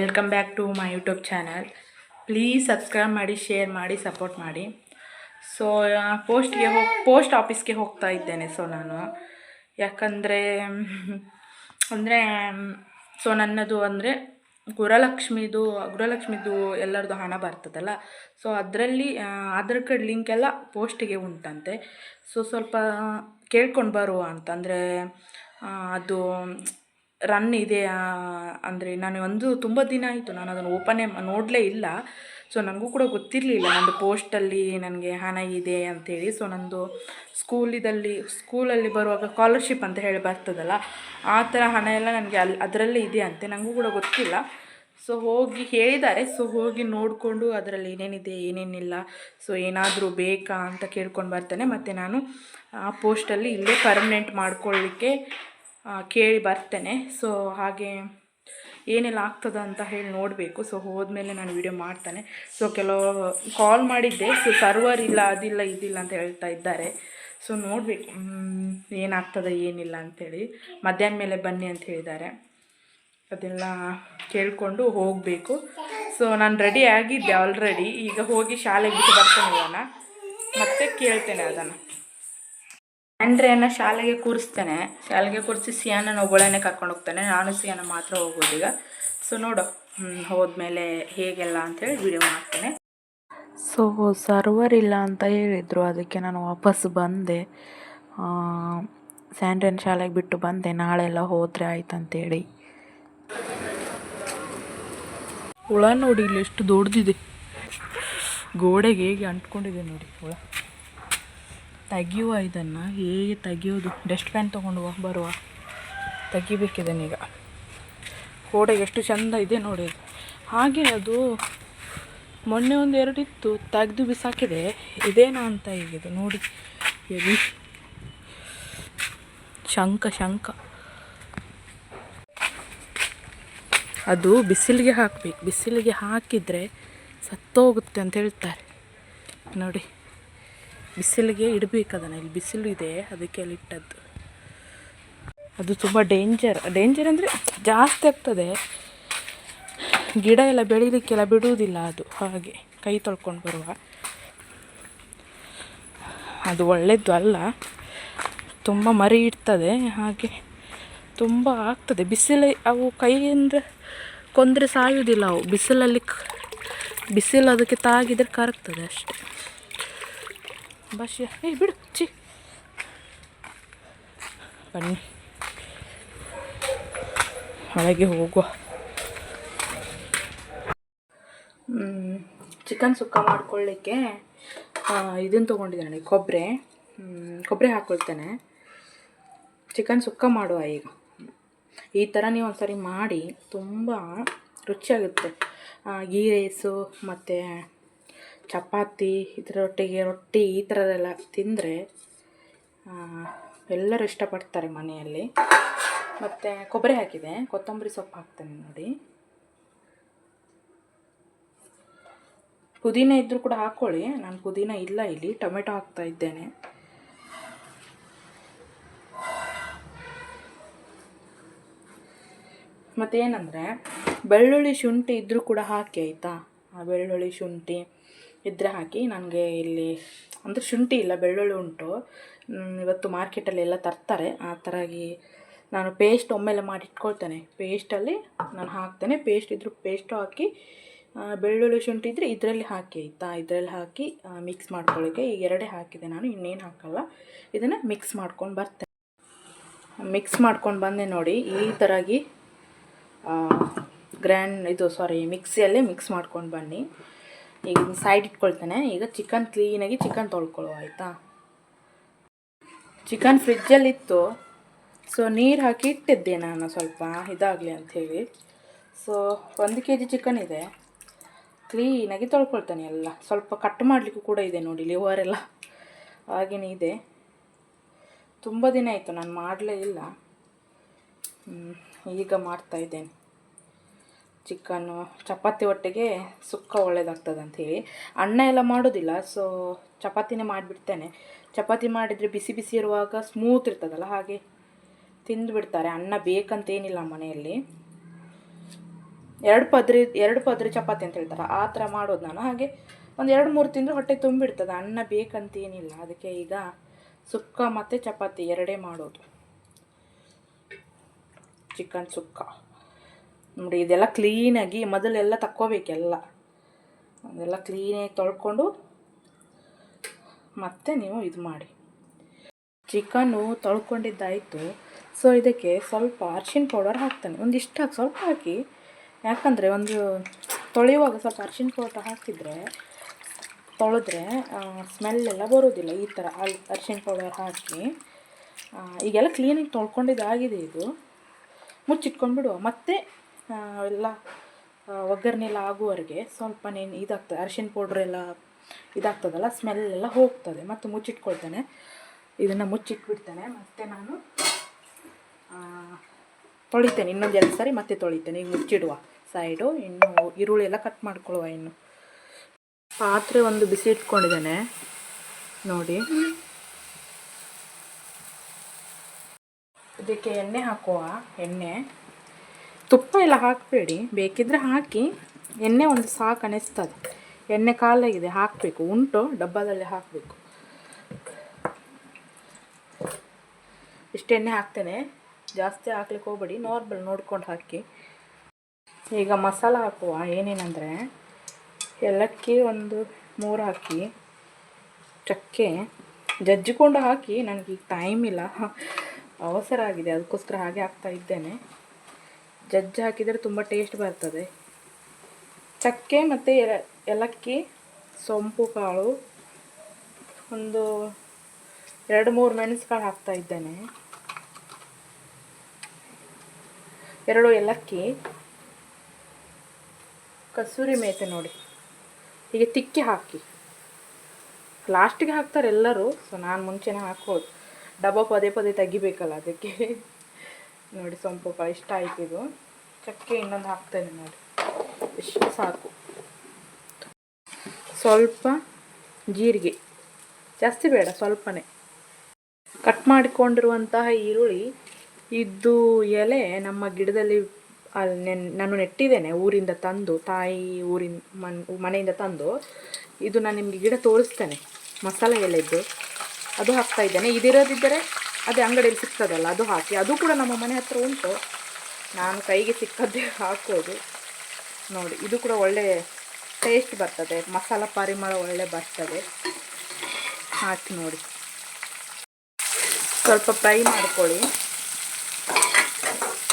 Welcome back to my YouTube channel. Please subscribe ಮಾಡಿ, share ಮಾಡಿ, support ಮಾಡಿ. So ಪೋಸ್ಟ್ಗೆ ಹೋಗಿ ಪೋಸ್ಟ್ ಆಫೀಸ್ಗೆ ಹೋಗ್ತಾ ಇದ್ದೇನೆ ಸೊ ನಾನು. ಯಾಕಂದರೆ, ಅಂದರೆ ಸೊ ನನ್ನದು ಅಂದರೆ ಗುರಲಕ್ಷ್ಮಿದು ಗುರಲಕ್ಷ್ಮಿದು ಎಲ್ಲರದು ಹಣ ಬರ್ತದಲ್ಲ. ಸೊ ಅದರಲ್ಲಿ ಆಧಾರ್ ಕಾರ್ಡ್ ಲಿಂಕ್ ಎಲ್ಲ ಪೋಸ್ಟಿಗೆ ಉಂಟಂತೆ. ಸೊ ಸ್ವಲ್ಪ ಕೇಳ್ಕೊಂಡು ಬರುವ ಅಂತಂದರೆ ಅದು ರನ್ ಇದೆ ಅಂದರೆ ನಾನು ಒಂದು ತುಂಬ ದಿನ ಆಯಿತು ನಾನು ಅದನ್ನು ಓಪನೇ ನೋಡಲೇ ಇಲ್ಲ. ಸೊ ನನಗೂ ಕೂಡ ಗೊತ್ತಿರಲಿಲ್ಲ ನಂದು ಪೋಸ್ಟಲ್ಲಿ ನನಗೆ ಹಣ ಇದೆ ಅಂಥೇಳಿ ಸೊ ನಂದು ಸ್ಕೂಲಿದಲ್ಲಿ ಸ್ಕೂಲಲ್ಲಿ ಬರುವಾಗ ಸ್ಕಾಲರ್ಶಿಪ್ ಅಂತ ಹೇಳಿ ಬರ್ತದಲ್ಲ, ಆ ಥರ ಹಣ ಎಲ್ಲ ನನಗೆ ಅಲ್ಲಿ ಅದರಲ್ಲೇ ಇದೆ ಅಂತೆ. ನನಗೂ ಕೂಡ ಗೊತ್ತಿಲ್ಲ. ಸೊ ಹೋಗಿ ಹೇಳಿದ್ದಾರೆ. ಸೊ ಹೋಗಿ ನೋಡಿಕೊಂಡು ಅದರಲ್ಲಿ ಏನೇನಿದೆ, ಏನೇನಿಲ್ಲ. ಸೊ ಏನಾದರೂ ಬೇಕಾ ಅಂತ ಕೇಳ್ಕೊಂಡು ಬರ್ತೇನೆ. ಮತ್ತು ನಾನು ಆ ಪೋಸ್ಟಲ್ಲಿ ಇಲ್ಲೇ ಪರ್ಮನೆಂಟ್ ಮಾಡ್ಕೊಳ್ಳಿಕ್ಕೆ ಕೇಳಿ ಬರ್ತೇನೆ. ಸೊ ಹಾಗೆ ಏನೆಲ್ಲ ಆಗ್ತದ ಅಂತ ಹೇಳಿ ನೋಡಬೇಕು. ಸೊ ಹೋದ್ಮೇಲೆ ನಾನು ವಿಡಿಯೋ ಮಾಡ್ತಾನೆ. ಸೊ ಕೆಲವು ಕಾಲ್ ಮಾಡಿದ್ದೆ. ಸೊ ಸರ್ವರ್ ಇಲ್ಲ, ಅದಿಲ್ಲ, ಇದಿಲ್ಲ ಅಂತ ಹೇಳ್ತಾ ಇದ್ದಾರೆ. ಸೊ ನೋಡಬೇಕು. ಏನಾಗ್ತದೆ, ಏನಿಲ್ಲ ಅಂಥೇಳಿ ಮಧ್ಯಾಹ್ನ ಮೇಲೆ ಬನ್ನಿ ಅಂತ ಹೇಳಿದ್ದಾರೆ. ಅದೆಲ್ಲ ಕೇಳಿಕೊಂಡು ಹೋಗಬೇಕು. ಸೊ ನಾನು ರೆಡಿ ಆಗಿದ್ದೆ ಆಲ್ರೆಡಿ ಈಗ ಹೋಗಿ ಶಾಲೆಗೆ ಬಿಟ್ಟು ಬರ್ತೇನೆ ಅದನ್ನು ಮತ್ತೆ ಕೇಳ್ತೇನೆ ಅದನ್ನು. ಆ್ಯಂಡ್ರೆಯನ್ನು ಶಾಲೆಗೆ ಕೂರಿಸ್ತೇನೆ. ಶಾಲೆಗೆ ಕೂರಿಸಿ ಸಿಯಾನ ಒಬ್ಬಳೇನೆ ಕರ್ಕೊಂಡು ಹೋಗ್ತಾನೆ. ನಾನು ಸಿಯಾನ ಮಾತ್ರ ಹೋಗೋದು ಈಗ. ಸೊ ನೋಡು ಹೋದ್ಮೇಲೆ ಹೇಗೆಲ್ಲ ಅಂತೇಳಿ ವಿಡಿಯೋ ಮಾಡ್ತೇನೆ. ಸೊ ಸರ್ವರ್ ಇಲ್ಲ ಅಂತ ಹೇಳಿದರು. ಅದಕ್ಕೆ ನಾನು ವಾಪಸ್ ಬಂದೆ. ಸ್ಯಾಂಡ್ರನ್ ಶಾಲೆಗೆ ಬಿಟ್ಟು ಬಂದೆ. ನಾಳೆ ಎಲ್ಲ ಹೋದರೆ ಆಯ್ತು ಅಂತೇಳಿ ಹುಳ ನೋಡಿ, ಇಲ್ಲಿ ಎಷ್ಟು ದೊಡ್ಡದಿದೆ ಗೋಡೆಗೆ ಹೇಗೆ ಅಂಟ್ಕೊಂಡಿದೆ ನೋಡಿ ಹುಳ. ತೆಗಿಯುವ ಇದನ್ನು ಹೇಗೆ ತೆಗಿಯೋದು? ಡಸ್ಟ್ ಪ್ಯಾನ್ ತೊಗೊಂಡು ಹೋಗಿ ಬರುವ. ತೆಗಿಬೇಕಿದನೀಗ ಕೋಡೆ ಎಷ್ಟು ಚಂದ ಇದೆ ನೋಡಿ. ಹಾಗೆ ಅದು ಮೊನ್ನೆ ಒಂದು ಎರಡು ಇತ್ತು ತೆಗೆದು ಬಿಸಾಕಿದೆ. ಇದೇನಾ ಅಂತ ಈಗಿದು ನೋಡಿ. ಎಲ್ಲಿ? ಶಂಕ ಶಂಕ ಅದು ಬಿಸಿಲಿಗೆ ಹಾಕಬೇಕು. ಬಿಸಿಲಿಗೆ ಹಾಕಿದರೆ ಸತ್ತೋಗುತ್ತೆ ಅಂತ ಹೇಳ್ತಾರೆ. ನೋಡಿ. ಬಿಸಿಲಿಗೆ ಇಡಬೇಕು ಅದನ್ನು. ಇಲ್ಲಿ ಬಿಸಿಲು ಇದೆ, ಅದಕ್ಕೆ ಅಲ್ಲಿ ಇಟ್ಟದ್ದು. ಅದು ತುಂಬ ಡೇಂಜರ್ ಡೇಂಜರ್ ಅಂದರೆ ಜಾಸ್ತಿ ಆಗ್ತದೆ. ಗಿಡ ಎಲ್ಲ ಬೆಳೀಲಿಕ್ಕೆಲ್ಲ ಬಿಡುವುದಿಲ್ಲ ಅದು. ಹಾಗೆ ಕೈ ತೊಳ್ಕೊಂಡು ಬರುವ. ಅದು ಒಳ್ಳೆಯದು ಅಲ್ಲ. ತುಂಬ ಮರಿ ಇಡ್ತದೆ ಹಾಗೆ ತುಂಬ ಆಗ್ತದೆ. ಬಿಸಿಲು, ಅವು ಕೈಯಿಂದ ಕೊಂದರೆ ಸಾಯುವುದಿಲ್ಲ ಅವು. ಬಿಸಿಲಲ್ಲಿ ಬಿಸಿಲು ಅದಕ್ಕೆ ತಾಗಿದ್ರೆ ಕರಗ್ತದೆ ಅಷ್ಟೆ. ಭಾಷ್ಯ ಏ ಬಿಡು ಚಿ ಬನ್ನಿ. ಒಳಗೆ ಹೋಗುವ. ಚಿಕನ್ ಸುಕ್ಕ ಮಾಡ್ಕೊಳ್ಳಿಕ್ಕೆ ಇದನ್ನು ತೊಗೊಂಡಿದ್ದೇನೆ ಕೊಬ್ಬರಿ ಕೊಬ್ಬರಿ ಹಾಕ್ಕೊಳ್ತೇನೆ ಚಿಕನ್ ಸುಕ್ಕ ಮಾಡುವ ಈಗ. ಈ ಥರ ನೀವು ಒಂದ್ಸರಿ ಮಾಡಿ, ತುಂಬ ರುಚಿಯಾಗುತ್ತೆ. ಗೀ ರೈಸು, ಮತ್ತು ಚಪಾತಿ, ಇದರೊಟ್ಟಿಗೆ ರೊಟ್ಟಿ ಈ ಥರದೆಲ್ಲ ತಿಂದರೆ ಎಲ್ಲರೂ ಇಷ್ಟಪಡ್ತಾರೆ ಮನೆಯಲ್ಲಿ. ಮತ್ತು ಕೊಬ್ಬರಿ ಹಾಕಿದೆ. ಕೊತ್ತಂಬರಿ ಸೊಪ್ಪು ಹಾಕ್ತೇನೆ ನೋಡಿ. ಪುದೀನ ಇದ್ದರೂ ಕೂಡ ಹಾಕ್ಕೊಳ್ಳಿ ನಾನು ಪುದೀನ ಇಲ್ಲ ಇಲ್ಲಿ. ಟೊಮೆಟೊ ಹಾಕ್ತಾ ಇದ್ದೇನೆ. ಮತ್ತೇನಂದರೆ, ಬೆಳ್ಳುಳ್ಳಿ ಶುಂಠಿ ಇದ್ದರೂ ಕೂಡ ಹಾಕಿ, ಆಯಿತಾ? ಆ ಬೆಳ್ಳುಳ್ಳಿ ಶುಂಠಿ ಇದ್ದರೆ ಹಾಕಿ ನನಗೆ ಇಲ್ಲಿ ಅಂದರೆ ಶುಂಠಿ ಇಲ್ಲ, ಬೆಳ್ಳುಳ್ಳಿ ಉಂಟು. ಇವತ್ತು ಮಾರ್ಕೆಟಲ್ಲಿ ಎಲ್ಲ ತರ್ತಾರೆ. ಆ ಥರಾಗಿ ನಾನು ಪೇಸ್ಟ್ ಒಮ್ಮೆಲೆ ಮಾಡಿ ಇಟ್ಕೊಳ್ತೇನೆ ಪೇಸ್ಟಲ್ಲಿ ನಾನು ಹಾಕ್ತೇನೆ. ಪೇಸ್ಟ್ ಇದ್ರೂ ಪೇಸ್ಟು ಹಾಕಿ ಬೆಳ್ಳುಳ್ಳಿ ಶುಂಠಿ ಇದ್ದರೆ ಇದರಲ್ಲಿ ಹಾಕಿ, ಆಯಿತಾ? ಇದರಲ್ಲಿ ಹಾಕಿ ಮಿಕ್ಸ್ ಮಾಡ್ಕೊಳ್ಳೋಕ್ಕೆ ಈಗ ಎರಡೇ ಹಾಕಿದೆ ನಾನು, ಇನ್ನೇನು ಹಾಕಲ್ಲ. ಇದನ್ನು ಮಿಕ್ಸ್ ಮಾಡ್ಕೊಂಡು ಬರ್ತೇನೆ. ಮಿಕ್ಸ್ ಮಾಡ್ಕೊಂಡು ಬಂದೆ ನೋಡಿ, ಈ ಥರಾಗಿ ಗ್ರ್ಯಾಂಡ್ ಇದು ಸಾರಿ ಮಿಕ್ಸಿಯಲ್ಲೇ ಮಿಕ್ಸ್ ಮಾಡ್ಕೊಂಡು ಬನ್ನಿ. ಈಗ ಸೈಡ್ ಇಟ್ಕೊಳ್ತೇನೆ. ಈಗ ಚಿಕನ್ ಕ್ಲೀನಾಗಿ ಚಿಕನ್ ತೊಳ್ಕೊಳ್ಳುವ, ಆಯಿತಾ? ಚಿಕನ್ ಫ್ರಿಜ್ಜಲ್ಲಿತ್ತು ಸೊ ನೀರು ಹಾಕಿ ಇಟ್ಟಿದ್ದೆ ನಾನು ಸ್ವಲ್ಪ ಇದಾಗಲಿ ಅಂಥೇಳಿ ಸೊ ಒಂದು ಕೆ ಜಿ ಚಿಕನ್ ಇದೆ ಕ್ಲೀನಾಗಿ ತೊಳ್ಕೊಳ್ತಾನೆ ಎಲ್ಲ. ಸ್ವಲ್ಪ ಕಟ್ ಮಾಡಲಿಕ್ಕೂ ಕೂಡ ಇದೆ ನೋಡಿ ಲಿವರ್ ಎಲ್ಲ. ಹಾಗೆಯೇ ಇದೆ. ತುಂಬ ದಿನ ಆಯಿತು, ನಾನು ಮಾಡಲೇ ಇಲ್ಲ. ಈಗ ಮಾಡ್ತಾ ಇದ್ದೇನೆ. ಚಿಕನ್ನು, ಚಪಾತಿ ಒಟ್ಟಿಗೆ ಸುಕ್ಕ ಒಳ್ಳೇದಾಗ್ತದೆ ಅಂಥೇಳಿ ಅನ್ನ ಎಲ್ಲ ಮಾಡೋದಿಲ್ಲ ಸೊ ಚಪಾತಿನೇ ಮಾಡಿಬಿಡ್ತೇನೆ. ಚಪಾತಿ ಮಾಡಿದರೆ ಬಿಸಿ ಬಿಸಿ ಇರುವಾಗ ಸ್ಮೂತ್ ಇರ್ತದಲ್ಲ, ಹಾಗೆ ತಿಂದು ಬಿಡ್ತಾರೆ ಅನ್ನ ಬೇಕಂತೇನಿಲ್ಲ ಮನೆಯಲ್ಲಿ. ಎರಡು ಪದ್ರಿ ಎರಡು ಪದ್ರಿ ಚಪಾತಿ ಅಂತ ಹೇಳ್ತಾರೆ ಆ ಥರ ಮಾಡೋದು ನಾನು. ಹಾಗೆ ಒಂದು ಎರಡು ಮೂರು ತಿಂದರೆ ಹೊಟ್ಟೆ ತುಂಬಿಡ್ತದೆ, ಅನ್ನ ಬೇಕಂತೇನಿಲ್ಲ. ಅದಕ್ಕೆ ಈಗ ಸುಕ್ಕ ಮತ್ತು ಚಪಾತಿ ಎರಡೇ ಮಾಡೋದು. ಚಿಕನ್ ಸುಕ್ಕ. ನೋಡಿ, ಇದೆಲ್ಲ ಕ್ಲೀನಾಗಿ ಮೊದಲೆಲ್ಲ ತಕ್ಕೋಬೇಕೆಲ್ಲ. ಅದೆಲ್ಲ ಕ್ಲೀನಾಗಿ ತೊಳ್ಕೊಂಡು ಮತ್ತೆ ನೀವು ಇದು ಮಾಡಿ. ಚಿಕನ್ನು ತೊಳ್ಕೊಂಡಿದ್ದಾಯಿತು. ಸೊ ಇದಕ್ಕೆ ಸ್ವಲ್ಪ ಅರ್ಶಿನ ಪೌಡರ್ ಹಾಕ್ತಾನೆ. ಹಾಕಿ, ಸ್ವಲ್ಪ ಹಾಕಿ. ಯಾಕಂದರೆ ಒಂದು ತೊಳೆಯುವಾಗ ಸ್ವಲ್ಪ ಅರ್ಶಿನ ಪೌಡರ್ ಹಾಕಿದರೆ, ತೊಳೆದ್ರೆ ಸ್ಮೆಲ್ ಎಲ್ಲ ಬರೋದಿಲ್ಲ ಈ ಥರ ಅಲ್ಲಿ ಅರ್ಶಿನ ಪೌಡರ್ ಹಾಕಿ. ಈಗೆಲ್ಲ ಕ್ಲೀನಾಗಿ ತೊಳ್ಕೊಂಡಿದ್ದಾಗಿದೆ ಇದು. ಮುಚ್ಚಿಟ್ಕೊಂಡ್ಬಿಡುವ. ಮತ್ತೆ ಎಲ್ಲ ಒಗ್ಗರಣೆಲ್ಲ ಆಗುವವರೆಗೆ ಸ್ವಲ್ಪ ನೇನು ಇದಾಗ್ತದೆ, ಅರಿಶಿನ ಪೌಡ್ರ್ ಎಲ್ಲ ಇದಾಗ್ತದಲ್ಲ ಸ್ಮೆಲ್ ಎಲ್ಲ ಹೋಗ್ತದೆ. ಮತ್ತು ಮುಚ್ಚಿಟ್ಕೊಳ್ತೇನೆ. ಇದನ್ನು ಮುಚ್ಚಿಟ್ಬಿಡ್ತೇನೆ. ಮತ್ತು ನಾನು ತೊಳಿತೇನೆ. ಇನ್ನೊಂದು ಎರಡು ಸರಿ ಮತ್ತೆ ತೊಳಿತೇನೆ. ಈಗ ಮುಚ್ಚಿಡುವ ಸೈಡು ಇನ್ನು ಈರುಳ್ಳಿ ಎಲ್ಲ ಕಟ್ ಮಾಡ್ಕೊಳ್ಳುವ ಇನ್ನು. ಪಾತ್ರೆ ಒಂದು ಬಿಸಿ ಇಟ್ಕೊಂಡಿದ್ದೇನೆ ನೋಡಿ. ಇದಕ್ಕೆ ಎಣ್ಣೆ ಹಾಕುವ. ಎಣ್ಣೆ. ತುಪ್ಪ ಎಲ್ಲ ಹಾಕಬೇಡಿ. ಬೇಕಿದ್ರೆ ಹಾಕಿ ಎಣ್ಣೆ ಒಂದು ಸಾಕು ಅನಿಸ್ತದೆ. ಎಣ್ಣೆ ಕಾಲಾಗಿದೆ ಹಾಕಬೇಕು. ಉಂಟು, ಡಬ್ಬದಲ್ಲಿ ಹಾಕಬೇಕು. ಇಷ್ಟು ಎಣ್ಣೆ ಹಾಕ್ತೇನೆ. ಜಾಸ್ತಿ ಹಾಕ್ಲಿಕ್ಕೆ ಹೋಗ್ಬೇಡಿ. ನಾರ್ಮಲ್ ನೋಡ್ಕೊಂಡು ಹಾಕಿ. ಈಗ ಮಸಾಲ ಹಾಕುವ. ಏನೇನಂದರೆ, ಏಲಕ್ಕಿ ಒಂದು ಮೂರು ಹಾಕಿ. ಚಕ್ಕೆ ಜಜ್ಜಿಕೊಂಡು ಹಾಕಿ. ನನಗೀಗ ಟೈಮ್ ಇಲ್ಲ. ಅವಸರ ಆಗಿದೆ. ಅದಕ್ಕೋಸ್ಕರ ಹಾಗೆ ಹಾಕ್ತಾ ಇದ್ದೇನೆ. ಜಜ್ಜಿ ಹಾಕಿದರೆ ತುಂಬ ಟೇಸ್ಟ್ ಬರ್ತದೆ. ಚಕ್ಕೆ ಮತ್ತು ಏಲಕ್ಕಿ, ಸೊಂಪು, ಕಾಳು, ಒಂದು ಎರಡು ಮೂರು ಮೆಣಸುಕಾಳು ಹಾಕ್ತಾ ಇದ್ದೇನೆ. ಎರಡು ಏಲಕ್ಕಿ, ಕಸೂರಿ ಮೇತೆ ನೋಡಿ. ಹೀಗೆ ತಿಕ್ಕಿ ಹಾಕಿ. ಲಾಸ್ಟಿಗೆ ಹಾಕ್ತಾರೆ ಎಲ್ಲರೂ ಸೊ ನಾನು ಮುಂಚೆನೇ ಹಾಕೋದು ಡಬ್ಬ ಪದೇ ಪದೇ ತೆಗಿಬೇಕಲ್ಲ ಅದಕ್ಕೆ. ನೋಡಿ ಸ್ವಲ್ಪ ಇಷ್ಟ ಆಯ್ತು ಇದು. ಚಕ್ಕೆ ಇನ್ನೊಂದು ಹಾಕ್ತೇನೆ ನೋಡಿ. ಇಷ್ಟು ಸಾಕು. ಸ್ವಲ್ಪ ಜೀರಿಗೆ. ಜಾಸ್ತಿ ಬೇಡ, ಸ್ವಲ್ಪನೇ. ಕಟ್ ಮಾಡಿಕೊಂಡಿರುವಂತಹ ಈರುಳ್ಳಿ ಇದ್ದು ಎಲೆ ನಮ್ಮ ಗಿಡದಲ್ಲಿ ಅಲ್ಲಿ ನೆನ್, ನಾನು ನೆಟ್ಟಿದ್ದೇನೆ ಊರಿಂದ ತಂದು, ತಾಯಿ ಊರಿನ, ಮನ್, ಮನೆಯಿಂದ ತಂದು. ಇದು ನಾನು ನಿಮಗೆ ಗಿಡ ತೋರಿಸ್ತೇನೆ. ಮಸಾಲೆ ಎಲೆದ್ದು ಅದು ಹಾಕ್ತಾ ಇದ್ದೇನೆ. ಇದಿರೋದಿದ್ದರೆ ಅದೇ ಅಂಗಡಿಯಲ್ಲಿ ಸಿಗ್ತದಲ್ಲ, ಅದು ಹಾಕಿ. ಅದು ಕೂಡ ನಮ್ಮ ಮನೆ ಹತ್ರ ಉಂಟು. ನಾನು ಕೈಗೆ ಸಿಕ್ಕದ್ದೇ ಹಾಕೋದು. ನೋಡಿ, ಇದು ಕೂಡ ಒಳ್ಳೆ ಟೇಸ್ಟ್ ಬರ್ತದೆ. ಮಸಾಲ ಪರಿಮಳ ಒಳ್ಳೆ ಬರ್ತದೆ. ಹಾಕಿ ನೋಡಿ. ಸ್ವಲ್ಪ ಫ್ರೈ ಮಾಡ್ಕೊಳ್ಳಿ.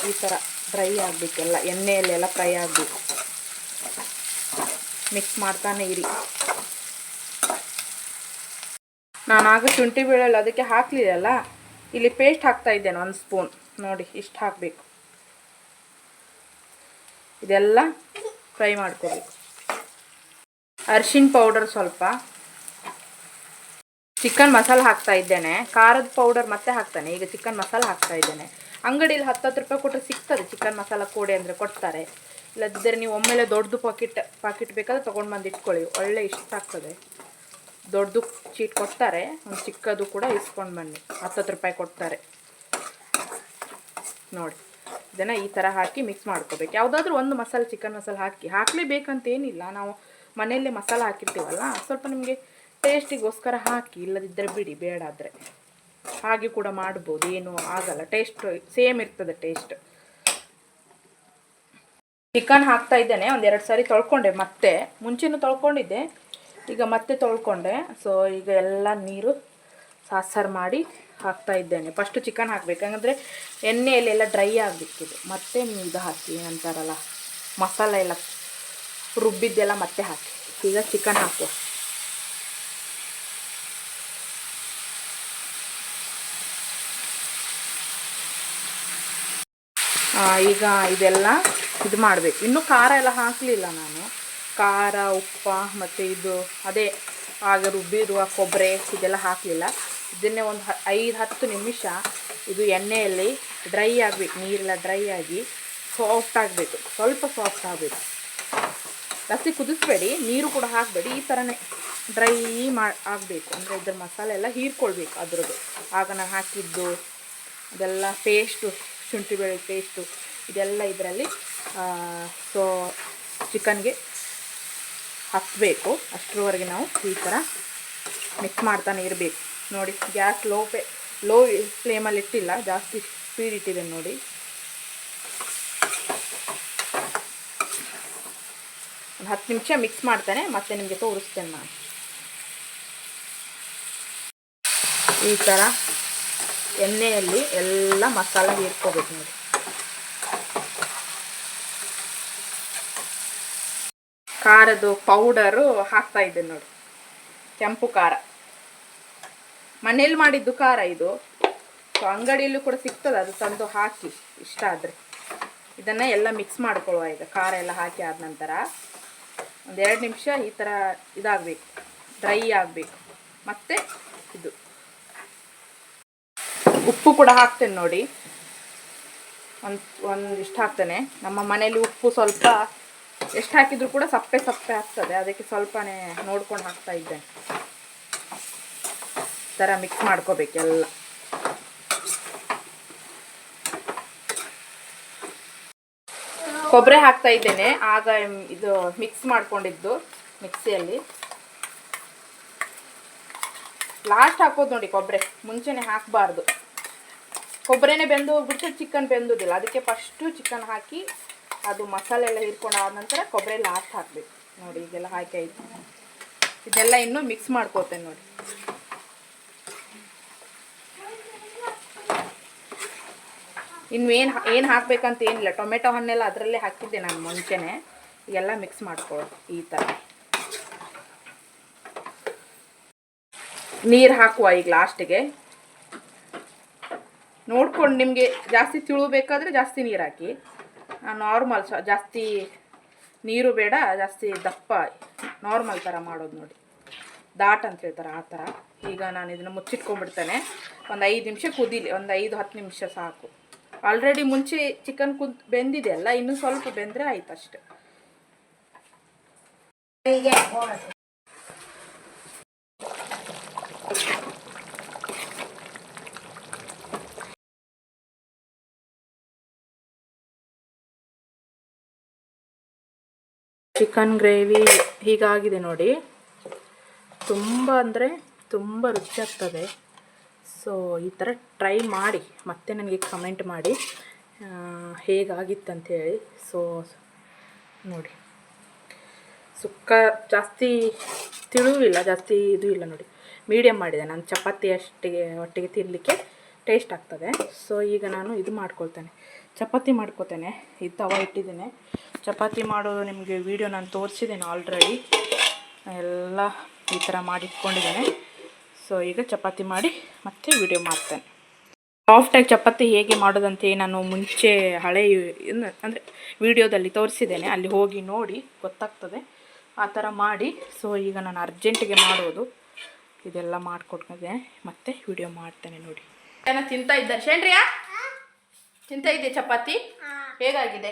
ಈ ಥರ ಡ್ರೈ ಆಗಬೇಕೆಲ್ಲ, ಎಣ್ಣೆಯಲ್ಲೆಲ್ಲ ಫ್ರೈ ಆಗಬೇಕು. ಮಿಕ್ಸ್ ಮಾಡ್ತಾನೆ ಇರಿ. ನಾನು ಆಗ ಶುಂಠಿ ಬೀಳಲ್ಲ ಅದಕ್ಕೆ ಹಾಕಲಿಲ್ಲ ಇಲ್ಲಿ ಪೇಸ್ಟ್ ಹಾಕ್ತಾ ಇದ್ದೇನೆ ಒಂದು ಸ್ಪೂನ್ ನೋಡಿ, ಇಷ್ಟು ಹಾಕಬೇಕು. ಇದೆಲ್ಲ ಫ್ರೈ ಮಾಡ್ಕೋಬೇಕು. ಅರ್ಶಿನ ಪೌಡರ್ ಸ್ವಲ್ಪ. ಚಿಕನ್ ಮಸಾಲ ಹಾಕ್ತಾ ಇದ್ದೇನೆ. ಖಾರದ ಪೌಡರ್ ಮತ್ತೆ ಹಾಕ್ತಾನೆ. ಈಗ ಚಿಕನ್ ಮಸಾಲ ಹಾಕ್ತಾ ಇದ್ದೇನೆ. ಅಂಗಡಿಯಲ್ಲಿ ಹತ್ತು ಹತ್ತು ರೂಪಾಯಿ ಕೊಟ್ಟರೆ ಸಿಗ್ತದೆ ಚಿಕನ್ ಮಸಾಲ ಕೋಡೆ ಅಂದರೆ ಕೊಡ್ತಾರೆ. ಇಲ್ಲದಿದ್ದರೆ ನೀವು ಒಮ್ಮೆಲೆ ದೊಡ್ಡದು ಪಾಕಿಟ್ ಪಾಕಿಟ್ ಬೇಕಾದ್ರೆ ತೊಗೊಂಡು ಬಂದು ಇಟ್ಕೊಳ್ಳಿ. ಒಳ್ಳೆ ಇಷ್ಟ ಆಗ್ತದೆ. ದೊಡ್ಡದು ಚೀಟ್ ಕೊಡ್ತಾರೆ, ಒಂದು ಚಿಕ್ಕದು ಕೂಡ ಇಸ್ಕೊಂಡು ಬನ್ನಿ. ಹತ್ತತ್ತು ರೂಪಾಯಿ ಕೊಡ್ತಾರೆ. ನೋಡಿ, ಇದನ್ನು ಈ ಥರ ಹಾಕಿ ಮಿಕ್ಸ್ ಮಾಡ್ಕೋಬೇಕು. ಯಾವುದಾದ್ರೂ ಒಂದು ಮಸಾಲೆ ಚಿಕನ್ ಮಸಾಲೆ ಹಾಕಿ ಹಾಕಲೇಬೇಕಂತ ಏನಿಲ್ಲ ನಾವು ಮನೆಯಲ್ಲೇ ಮಸಾಲೆ ಹಾಕಿರ್ತೀವಲ್ಲ, ಸ್ವಲ್ಪ ನಿಮಗೆ ಟೇಸ್ಟಿಗೋಸ್ಕರ ಹಾಕಿ ಇಲ್ಲದಿದ್ದರೆ ಬಿಡಿ, ಬೇಡ ಆದರೆ. ಹಾಗೆ ಕೂಡ ಮಾಡ್ಬೋದು, ಏನು ಆಗಲ್ಲ. ಟೇಸ್ಟ್ ಸೇಮ್ ಇರ್ತದೆ ಟೇಸ್ಟ್ ಚಿಕನ್ ಹಾಕ್ತಾ ಇದ್ದೇನೆ, ಒಂದು ಎರಡು ಸಾರಿ ತೊಳ್ಕೊಂಡೆ, ಮತ್ತೆ ಮುಂಚೆನೂ ತೊಳ್ಕೊಂಡಿದ್ದೆ. ಈಗ ಮತ್ತೆ ತೊಳ್ಕೊಂಡೆ. ಸೊ ಈಗ ಎಲ್ಲ ನೀರು ಸಾಸಾರು ಮಾಡಿ ಹಾಕ್ತಾ ಇದ್ದೇನೆ. ಫಸ್ಟು ಚಿಕನ್ ಹಾಕಬೇಕು. ಹಂಗಂದರೆ ಎಣ್ಣೆಯಲ್ಲೆಲ್ಲ ಡ್ರೈ ಆಗಬೇಕಿದೆ ಮತ್ತೆ ಇದು ಹಾಕಿ ಅಂತಾರಲ್ಲ ಮಸಾಲ ಎಲ್ಲ ರುಬ್ಬಿದ್ದೆಲ್ಲ ಮತ್ತೆ ಹಾಕಿ. ಈಗ ಚಿಕನ್ ಹಾಕುವ. ಈಗ ಇದೆಲ್ಲ ಇದು ಮಾಡಬೇಕು ಇನ್ನೂ ಖಾರ ಎಲ್ಲ ಹಾಕಲಿಲ್ಲ ನಾನು. ಖಾರ, ಉಪ್ಪ ಮತ್ತು ಇದು ಅದೇ ಆಗ ರುಬ್ಬಿರುವ ಕೊಬ್ಬರಿ, ಇದೆಲ್ಲ ಹಾಕಲಿಲ್ಲ. ಇದನ್ನೇ ಒಂದು ಹ, ಐದು ಹತ್ತು ನಿಮಿಷ ಇದು ಎಣ್ಣೆಯಲ್ಲಿ ಡ್ರೈ ಆಗಬೇಕು, ನೀರೆಲ್ಲ ಡ್ರೈ ಆಗಿ ಸಾಫ್ಟ್ ಆಗಬೇಕು, ಸ್ವಲ್ಪ ಸಾಫ್ಟ್ ಆಗಬೇಕು. ಜಾಸ್ತಿ ಕುದಿಸ್ಬೇಡಿ, ನೀರು ಕೂಡ ಹಾಕಬೇಡಿ, ಈ ಥರನೇ ಡ್ರೈ ಮಾ, ಆಗಬೇಕು. ಅಂದರೆ ಇದ್ರ ಮಸಾಲೆ ಎಲ್ಲ ಹೀರ್ಕೊಳ್ಬೇಕು ಅದ್ರದ್ದು. ಆಗ ನಾನು ಹಾಕಿದ್ದು ಅದೆಲ್ಲ ಪೇಸ್ಟು ಶುಂಠಿ ಬೆಳ್ಳುಳ್ಳಿ ಪೇಸ್ಟು ಇದೆಲ್ಲ ಇದರಲ್ಲಿ ಸೊ ಚಿಕನ್ಗೆ ಹಾಕಬೇಕು. ಅಷ್ಟರವರೆಗೆ ನಾವು ಈ ಥರ ಮಿಕ್ಸ್ ಮಾಡ್ತಾನೆ ಇರಬೇಕು. ನೋಡಿ, ಗ್ಯಾಸ್ ಲೋ ಫೇ ಲೋ ಫ್ಲೇಮಲ್ಲಿ ಇಟ್ಟಿಲ್ಲ, ಜಾಸ್ತಿ ಸ್ಪೀಡ್ ಇಟ್ಟಿದೆ ನೋಡಿ. ಒಂದು ಹತ್ತು ನಿಮಿಷ ಮಿಕ್ಸ್ ಮಾಡ್ತಾನೆ, ಮತ್ತೆ ನಿಮಗೆ ತೋರಿಸ್ತೇನೆ ನಾನು. ಈ ಥರ ಎಣ್ಣೆಯಲ್ಲಿ ಎಲ್ಲ ಮಸಾಲೆ ಹೀರ್ಕೋಬೇಕು ನೋಡಿ. ಖಾರದು ಪೌಡರು ಹಾಕ್ತಾ ಇದ್ದೆ ನೋಡಿ. ಕೆಂಪು ಖಾರ. ಮನೇಲಿ ಮಾಡಿದ್ದು ಖಾರ ಇದು. ಸೊ ಅಂಗಡಿಯಲ್ಲೂ ಕೂಡ ಸಿಗ್ತದೆ, ಅದು ತಂದು ಹಾಕಿ, ಇಷ್ಟ ಆದರೆ. ಇದನ್ನು ಎಲ್ಲ ಮಿಕ್ಸ್ ಮಾಡ್ಕೊಳ್ಳುವ ಈಗ, ಖಾರ ಎಲ್ಲ ಹಾಕಿ ಆದ ನಂತರ. ಒಂದು ಎರಡು ನಿಮಿಷ ಈ ಥರ ಇದಾಗಬೇಕು ಡ್ರೈ ಆಗಬೇಕು. ಮತ್ತು ಇದು. ಉಪ್ಪು ಕೂಡ ಹಾಕ್ತೇನೆ ನೋಡಿ. ಒಂದು, ಒಂದಿಷ್ಟು ಹಾಕ್ತೇನೆ. ನಮ್ಮ ಮನೇಲಿ ಉಪ್ಪು ಸ್ವಲ್ಪ ಎಷ್ಟು ಹಾಕಿದ್ರು ಕೂಡ ಸಪ್ಪೆ ಸಪ್ಪೆ ಆಗ್ತದೆ. ಅದಕ್ಕೆ ಸ್ವಲ್ಪನೇ ನೋಡ್ಕೊಂಡು ಹಾಕ್ತಾ ಇದ್ದೆ. ಥರ ಮಿಕ್ಸ್ ಮಾಡ್ಕೋಬೇಕೆಲ್ಲ ಕೊಬ್ಬರಿ ಹಾಕ್ತಾ ಇದ್ದೇನೆ. ಆಗ ಇದು ಮಿಕ್ಸ್ ಮಾಡ್ಕೊಂಡಿದ್ದು ಮಿಕ್ಸಿಯಲ್ಲಿ. ಲಾಸ್ಟ್ ಹಾಕೋದು ನೋಡಿ ಕೊಬ್ಬರಿ ಮುಂಚೆನೆ ಹಾಕಬಾರ್ದು. ಕೊಬ್ಬರಿನೇ ಬೆಂದು ಹೋಗ್ಬಿಟ್ಟು ಚಿಕನ್ ಬೆಂದುದಿಲ್ಲ. ಅದಕ್ಕೆ ಫಸ್ಟು ಚಿಕನ್ ಹಾಕಿ ಅದು ಮಸಾಲೆ ಎಲ್ಲ ಹಿಡ್ಕೊಂಡು ಆದ ನಂತರ ಕೊಬ್ಬರಿ ಲಾಸ್ಟ್ ಹಾಕಬೇಕು. ನೋಡಿ, ಈಗೆಲ್ಲ ಹಾಕಿ ಆಯ್ತು. ಇದೆಲ್ಲ ಇನ್ನೂ ಮಿಕ್ಸ್ ಮಾಡ್ಕೋತೇನೆ ನೋಡಿ. ಇನ್ನು ಏನು ಏನು ಹಾಕ್ಬೇಕಂತ ಏನಿಲ್ಲ. ಟೊಮೆಟೊ ಹಣ್ಣೆಲ್ಲ ಅದರಲ್ಲೇ ಹಾಕಿದ್ದೆ ನಾನು ಮುಂಚೆನೆ. ಎಲ್ಲ ಮಿಕ್ಸ್ ಮಾಡ್ಕೊಳ್ಳೋದು ಈ ಥರ ನೀರು ಹಾಕುವ ಈಗ ಲಾಸ್ಟಿಗೆ ನೋಡ್ಕೊಂಡು ನಿಮಗೆ ಜಾಸ್ತಿ ತಿಳುಬೇಕಾದ್ರೆ ಜಾಸ್ತಿ ನೀರು ಹಾಕಿ. ನಾರ್ಮಲ್ ಸ, ಜಾಸ್ತಿ ನೀರು ಬೇಡ, ಜಾಸ್ತಿ ದಪ್ಪ ನಾರ್ಮಲ್ ಥರ ಮಾಡೋದು ನೋಡಿ. ದಾಟ್ ಅಂತ ಹೇಳ್ತಾರೆ ಆ ಥರ ಈಗ ನಾನು ಇದನ್ನು ಮುಚ್ಚಿಟ್ಕೊಂಡ್ಬಿಡ್ತೇನೆ. ಒಂದು ಐದು ನಿಮಿಷ ಕುದೀಲಿ, ಒಂದು ಐದು ಹತ್ತು ನಿಮಿಷ ಸಾಕು. ಆಲ್ರೆಡಿ ಮುಂಚೆ ಚಿಕನ್ ಕುದ್, ಬೆಂದಿದೆ ಅಲ್ಲ, ಇನ್ನೂ ಸ್ವಲ್ಪ ಬೆಂದರೆ ಆಯ್ತು ಅಷ್ಟೆ ಚಿಕನ್ ಗ್ರೇವಿ ಹೀಗಾಗಿದೆ ನೋಡಿ. ತುಂಬ ಅಂದರೆ ತುಂಬ ರುಚಿ ಆಗ್ತದೆ. ಸೊ ಈ ಥರ ಟ್ರೈ ಮಾಡಿ, ಮತ್ತೆ ನನಗೆ ಕಮೆಂಟ್ ಮಾಡಿ. ಹೇಗಾಗಿತ್ತಂಥೇಳಿ ಸೊ ನೋಡಿ. ಸುಕ್ಕ ಜಾಸ್ತಿ ತಿಳುವಿಲ್ಲ, ಜಾಸ್ತಿ ಇದು ಇಲ್ಲ ನೋಡಿ. ಮೀಡಿಯಮ್ ಮಾಡಿದೆ ನಾನು, ಚಪಾತಿ ಅಷ್ಟಿಗೆ, ಒಟ್ಟಿಗೆ ತಿನ್ನಲಿಕ್ಕೆ ಟೇಸ್ಟ್ ಆಗ್ತದೆ. ಸೊ ಈಗ ನಾನು ಇದು ಮಾಡ್ಕೊಳ್ತೇನೆ. ಚಪಾತಿ ಮಾಡ್ಕೊತೇನೆ. ಇದು ತವ ಇಟ್ಟಿದ್ದೇನೆ. ಚಪಾತಿ ಮಾಡೋದು ನಿಮಗೆ ವಿಡಿಯೋ ನಾನು ತೋರಿಸಿದ್ದೇನೆ ಆಲ್ರೆಡಿ ಎಲ್ಲ ಈ ಥರ ಮಾಡಿಟ್ಕೊಂಡಿದ್ದೇನೆ. ಸೊ ಈಗ ಚಪಾತಿ ಮಾಡಿ ಮತ್ತೆ ವಿಡಿಯೋ ಮಾಡ್ತೇನೆ. ಸಾಫ್ಟಾಗಿ ಚಪಾತಿ ಹೇಗೆ ಮಾಡೋದಂತೆ ನಾನು ಮುಂಚೆ ಹಳೆ ಅಂದರೆ ವಿಡಿಯೋದಲ್ಲಿ ತೋರಿಸಿದ್ದೇನೆ. ಅಲ್ಲಿ ಹೋಗಿ ನೋಡಿ ಗೊತ್ತಾಗ್ತದೆ. ಆ ಥರ ಮಾಡಿ. ಸೊ ಈಗ ನಾನು ಅರ್ಜೆಂಟಿಗೆ ಮಾಡೋದು. ಇದೆಲ್ಲ ಮಾಡಿಕೊಟ್ಕೊಂಡೆ ಮತ್ತೆ ವಿಡಿಯೋ ಮಾಡ್ತೇನೆ ನೋಡಿ. ಏನೋ ತಿಂತಾ ಇದ್ದಾರೆ. ಶೇಂಡ್ರಿಯಾ ತಿಂತಾ ಇದೆ ಚಪಾತಿ? ಹೇಗಾಗಿದೆ?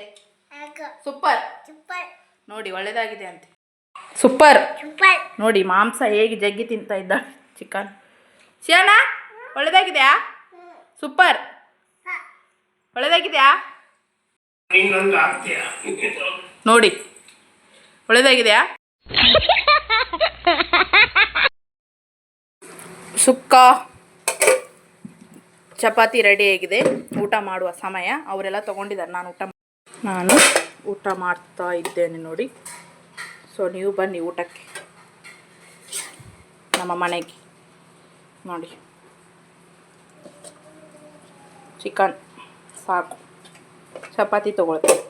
ಸೂಪರ್. ನೋಡಿ ಒಳ್ಳೇದಾಗಿದೆ ಅಂತೆ. ಸೂಪರ್. ನೋಡಿ ಮಾಂಸ ಹೇಗೆ ಜಗ್ಗಿ ತಿಂತ ಇದ್ದ ಚಿಕನ್. ಶಿವಣ್ಣ ಒಳ್ಳೇದಾಗಿದೆಯಾ? ಸೂಪರ್. ಒಳ್ಳೇದಾಗಿದೆಯಾ? ನೋಡಿ ಒಳ್ಳೇದಾಗಿದೆಯಾ? ಸುಕ್ಕ. ಚಪಾತಿ ರೆಡಿ ಆಗಿದೆ. ಊಟ ಮಾಡುವ ಸಮಯ. ಅವರೆಲ್ಲ ತೊಗೊಂಡಿದ್ದಾರೆ. ನಾನು ಊಟ ನಾನು ಊಟ ಮಾಡ್ತಾ ಇದ್ದೇನೆ ನೋಡಿ. ಸೊ ನೀವು ಬನ್ನಿ ಊಟಕ್ಕೆ. ನಮ್ಮ ಮನೆಗೆ. ನೋಡಿ. ಚಿಕನ್ ಸಾಕು. ಚಪಾತಿ ತೊಗೊಳ್ತೀನಿ.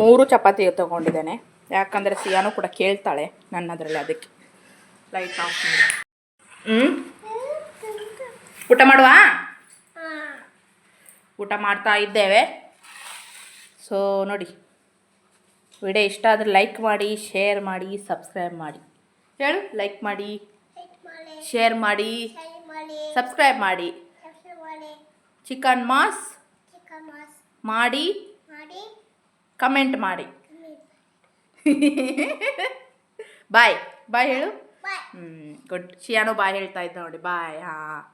ಮೂರು ಚಪಾತಿ ತೊಗೊಂಡಿದ್ದೇನೆ. ಯಾಕಂದರೆ ಸಿಯಾನು ಕೂಡ ಕೇಳ್ತಾಳೆ ನನ್ನದ್ರಲ್ಲಿ ಅದಕ್ಕೆ. ಲೈಟ್ ಆಫ್ ಮಾಡಿ. ಹ್ಞೂ ಊಟ ಮಾಡುವ? ಊಟ ಮಾಡ್ತಾ ಇದ್ದೇವೆ. ಸೊ ನೋಡಿ. ವಿಡಿಯೋ ಇಷ್ಟ ಆದರೆ ಲೈಕ್ ಮಾಡಿ ಶೇರ್ ಮಾಡಿ ಸಬ್ಸ್ಕ್ರೈಬ್ ಮಾಡಿ. ಹೇಳು? ಲೈಕ್ ಮಾಡಿ. ಶೇರ್ ಮಾಡಿ. ಸಬ್ಸ್ಕ್ರೈಬ್ ಮಾಡಿ. ಚಿಕನ್ ಮಾಸ್ ಮಾಡಿ. ಕಮೆಂಟ್ ಮಾಡಿ. ಬಾಯ್ ಬಾಯ್ ಹೇಳು ಹ್ಞೂ ಗುಡ್ ಶಿಯಾನು ಬಾಯ್ ಹೇಳ್ತಾ ಇದ್ದ ನೋಡಿ ಬಾಯ್ ಹಾಂ